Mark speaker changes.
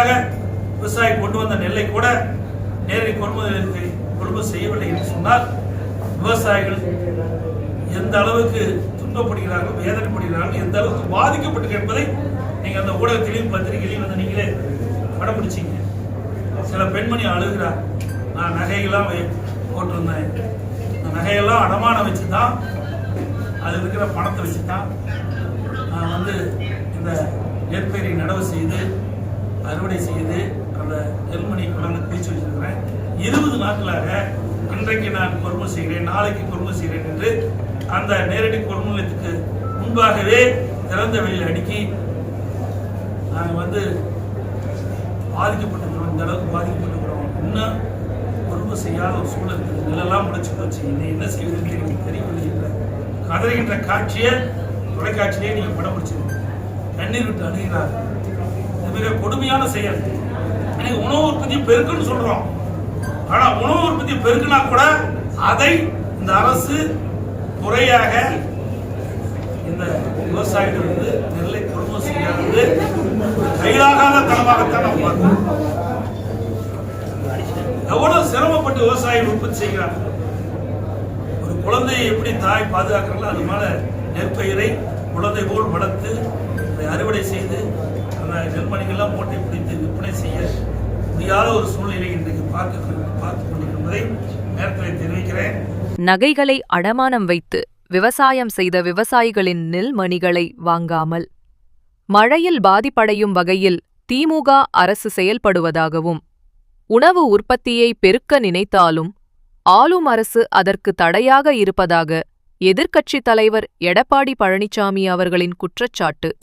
Speaker 1: நேரடியாக விவசாயி கொண்டு வந்த நெல்லை கூட நேரடி கொள்முதலுக்கு கொள்முதல் செய்யவில்லை என்று சொன்னால் விவசாயிகள் எந்த அளவுக்கு துன்பப்படுகிறார்கள் வேதனைப்படுகிறார்கள் எந்த அளவுக்கு பாதிக்கப்பட்டு என்பதை நீங்கள் அந்த ஊடகத்திலையும் பத்திரிகையிலையும் வந்து நீங்களே படம் பிடிச்சீங்க சில பெண்மணி அழுகிறார் நான் நகையெல்லாம் போட்டிருந்தேன். அந்த நகையெல்லாம் அடமானம் வச்சு தான் அது இருக்கிற பணத்தை வச்சு தான் நான் வந்து இந்த நெற்பயிரை நடவு செய்து அறுவடை செய்து அந்த நெல்மணி குழந்தை குளிச்சு வச்சிருக்கிறேன். இருபது நாட்களாக இன்றைக்கு நான் கொள்முதல் செய்கிறேன் நாளைக்கு கொள்முதல் செய்கிறேன் என்று அந்த நேரடி கொள்முதலத்துக்கு முன்பாகவே திறந்த வெளியில் அடுக்கி நாங்கள் வந்து பாதிக்கப்பட்டிருக்கிறோம். இந்த அளவுக்கு பாதிக்கப்பட்டிருக்கிறோம். இன்னும் கொள்முதல் செய்யாத ஒரு சூழல் இருக்குது. நெல்லெல்லாம் முடிச்சு போச்சு. இன்னும் என்ன செய்வதுன்னு எனக்கு தெரியவில்லை. என்ற கதறுகின்ற காட்சியை தொலைக்காட்சியிலே நீங்கள் படம் பிடிச்சிருக்கீங்க. கண்ணீர் விட்டு அணுகிறார்கள். மிக கொடுமையான செயல். இன்னைக்கு உணவு உற்பத்தி பெருக்குன்னு சொல்றோம். ஆனா உணவு உற்பத்தி பெருக்குனா கூட அதை இந்த அரசு முறையாக இந்த விவசாயிகள் வந்து நெல்லை குடும்ப செய்யாது கையாகாத தனமாகத்தான் நம்ம பார்க்கிறோம். எவ்வளவு சிரமப்பட்டு விவசாயிகள் உற்பத்தி செய்கிறாங்க? ஒரு குழந்தையை எப்படி தாய் பாதுகாக்கிறாங்களோ அது மேல நெற்பயிரை குழந்தை போல் வளர்த்து அதை அறுவடை செய்து அந்த நெல்மணிகள்லாம் பிடித்து விற்பனை செய்ய முடியாத ஒரு சூழ்நிலை இன்றைக்கு பார்க்க பார்த்து கொண்டிருப்பதை நேரத்தில் தெரிவிக்கிறேன்.
Speaker 2: நகைகளை அடமானம் வைத்து விவசாயம் செய்த விவசாயிகளின் நெல்மணிகளை வாங்காமல் மழையில் பாதிப்படையும் வகையில் திமுக அரசு செயல்படுவதாகவும் உணவு உற்பத்தியை பெருக்க நினைத்தாலும் ஆளும் அரசு அதற்கு தடையாக இருப்பதாக எதிர்க்கட்சித் தலைவர் எடப்பாடி பழனிசாமி அவர்களின் குற்றச்சாட்டு.